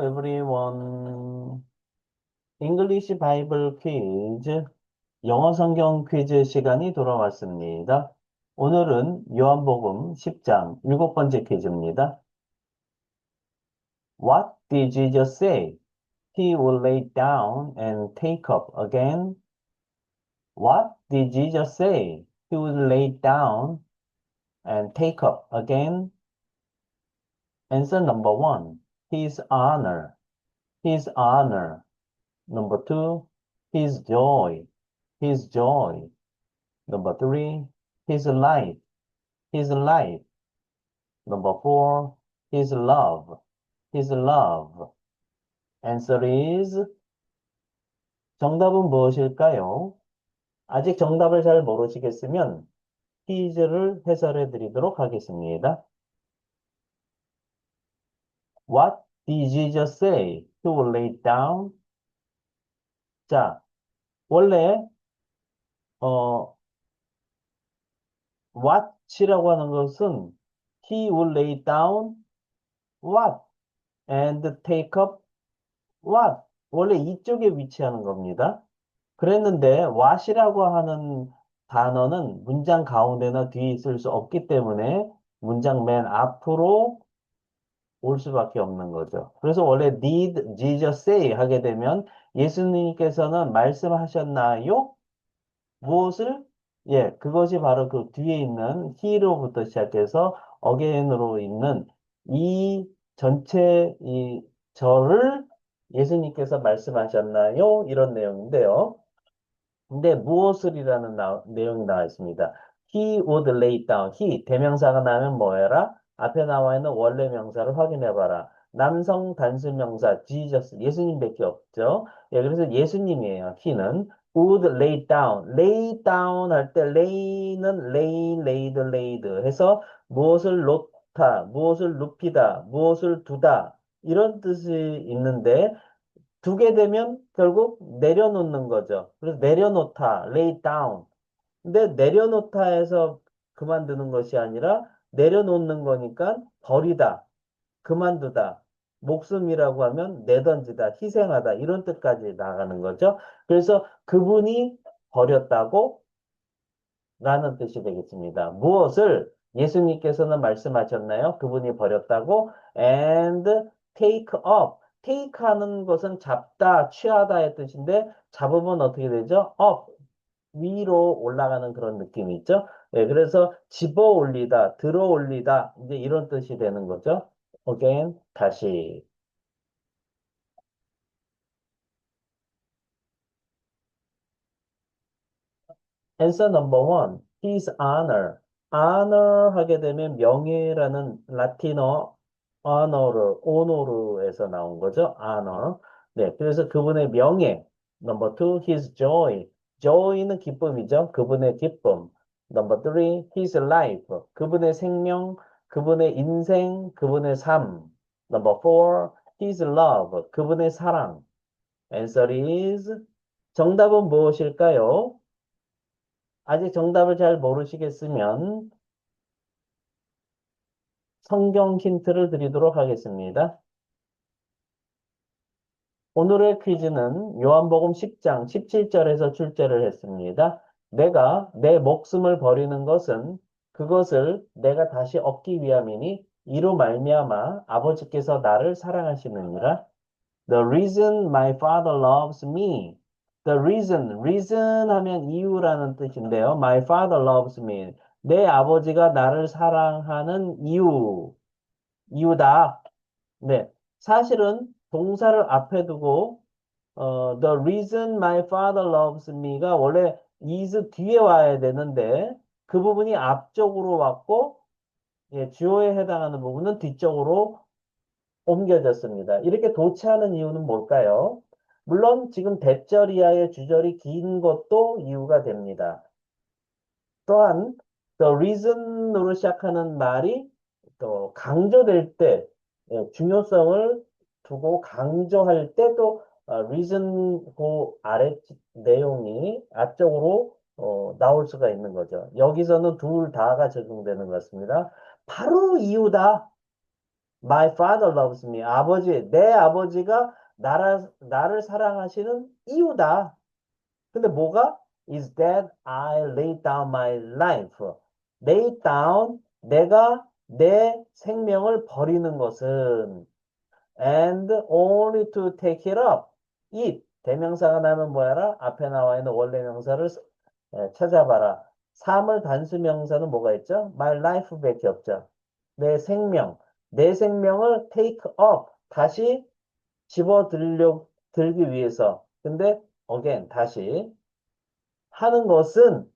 everyone. English Bible quiz. 영어 성경 퀴즈 시간이 돌아왔습니다. 오늘은 요한복음 10장 일곱 번째 퀴즈입니다. What did Jesus say? He will lay down and take up again. What did Jesus say? He will lay down and take up again. Answer number one, his honor. His honor. Number two, his joy. His joy. Number three, his life. His life. Number four, his love. His love. Answer is 정답은 무엇일까요? 아직 정답을 잘 모르시겠으면 퀴즈를 해설해 드리도록 하겠습니다. What did Jesus say? Will lay down. 자, 원래 어 what이라고 하는 것은 he will lay down what and take up what 원래 이쪽에 위치하는 겁니다. 그랬는데 what이라고 하는 단어는 문장 가운데나 뒤에 있을 수 없기 때문에 문장 맨 앞으로 올 수밖에 없는 거죠. 그래서 원래 did Jesus say 하게 되면 예수님께서는 말씀하셨나요? 무엇을? 예, 그것이 바로 그 뒤에 있는 he로부터 시작해서 again으로 있는 이 전체 이 저를 예수님께서 말씀하셨나요? 이런 내용인데요. 근데 무엇을이라는 나, 내용이 나와 있습니다. He would lay down. He 대명사가 나면 뭐해라? 앞에 나와 있는 원래 명사를 확인해 봐라. 남성 단수 명사 Jesus 예수님밖에 없죠. 예, 그래서 예수님이에요. he는 would lay down. lay down 할 때 lay는 lay, laid, laid 해서 무엇을 놓다, 무엇을 눕히다, 무엇을 두다 이런 뜻이 있는데 두게 되면 결국 내려놓는 거죠. 그래서 내려놓다, lay down. 근데 내려놓다에서 그만두는 것이 아니라 내려놓는 거니까 버리다, 그만두다, 목숨이라고 하면 내던지다, 희생하다 이런 뜻까지 나가는 거죠. 그래서 그분이 버렸다고 라는 뜻이 되겠습니다. 무엇을 예수님께서는 말씀하셨나요? 그분이 버렸다고 and take up. take 하는 것은 잡다, 취하다의 뜻인데 잡으면 어떻게 되죠? up. 위로 올라가는 그런 느낌이 있죠. 네, 그래서 집어 올리다, 들어 올리다 이제 이런 뜻이 되는 거죠. again 다시 answer number one his honor honor 하게 되면 명예라는 라틴어 honor, honor에서 나온 거죠. honor 네, 그래서 그분의 명예 number two his joy joy는 기쁨이죠. 그분의 기쁨 number three his life 그분의 생명 그분의 인생, 그분의 삶. Number four, his love. 그분의 사랑. Answer is 정답은 무엇일까요? 아직 정답을 잘 모르시겠으면 성경 힌트를 드리도록 하겠습니다. 오늘의 퀴즈는 요한복음 10장 17절에서 출제를 했습니다. 내가 내 목숨을 버리는 것은 그것을 내가 다시 얻기 위함이니 이로 말미암아 아버지께서 나를 사랑하시느니라. The reason my father loves me. The reason, reason 하면 이유라는 뜻인데요. My father loves me. 내 아버지가 나를 사랑하는 이유, 이유다. 네, 사실은 동사를 앞에 두고 어, the reason my father loves me가 원래 is 뒤에 와야 되는데 그 부분이 앞쪽으로 왔고 예, 주어에 해당하는 부분은 뒤쪽으로 옮겨졌습니다. 이렇게 도치하는 이유는 뭘까요? 물론 지금 대절 이하의 주절이 긴 것도 이유가 됩니다. 또한 the reason으로 시작하는 말이 또 강조될 때 예, 중요성을 두고 강조할 때도 어, reason 그 아래 내용이 앞쪽으로 어, 나올 수가 있는 거죠. 여기서는 둘 다가 적용되는 것 같습니다. 바로 이유다. My father loves me. 아버지, 내 아버지가 나를, 나를 사랑하시는 이유다. 근데 뭐가? Is that I lay down my life. lay down, 내가 내 생명을 버리는 것은 and only to take it up. It. 대명사가 나면 뭐야라? 앞에 나와 있는 원래 명사를 쓰- 예, 찾아봐라. 3을 단수 명사는 뭐가 있죠? my life 밖에 없죠. 내 생명. 내 생명을 take up. 다시 집어 들려, 들기 위해서. 근데 again, 다시 하는 것은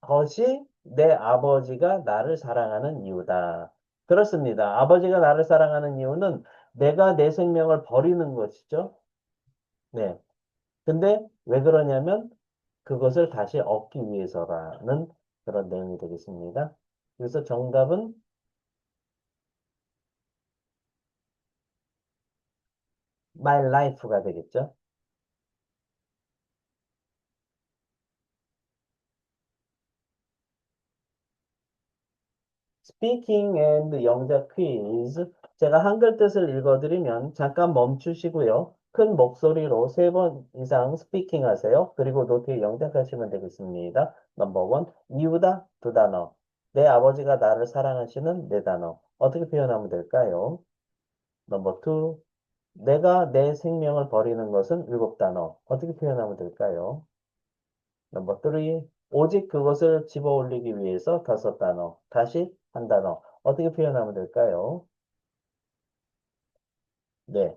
것이 내 아버지가 나를 사랑하는 이유다. 그렇습니다. 아버지가 나를 사랑하는 이유는 내가 내 생명을 버리는 것이죠. 네. 근데 왜 그러냐면 그것을 다시 얻기 위해서라는 그런 내용이 되겠습니다. 그래서 정답은 my life가 되겠죠. Speaking and 영작 퀴즈. 제가 한글 뜻을 읽어드리면 잠깐 멈추시고요. 큰 목소리로 세 번 이상 스피킹 하세요. 그리고 노트에 영작하시면 되겠습니다. 넘버 원, 이유다 두 단어. 내 아버지가 나를 사랑하시는 네 단어. 어떻게 표현하면 될까요? 넘버 투, 내가 내 생명을 버리는 것은 일곱 단어. 어떻게 표현하면 될까요? 넘버 3. 오직 그것을 집어 올리기 위해서 다섯 단어. 다시 한 단어. 어떻게 표현하면 될까요? 네.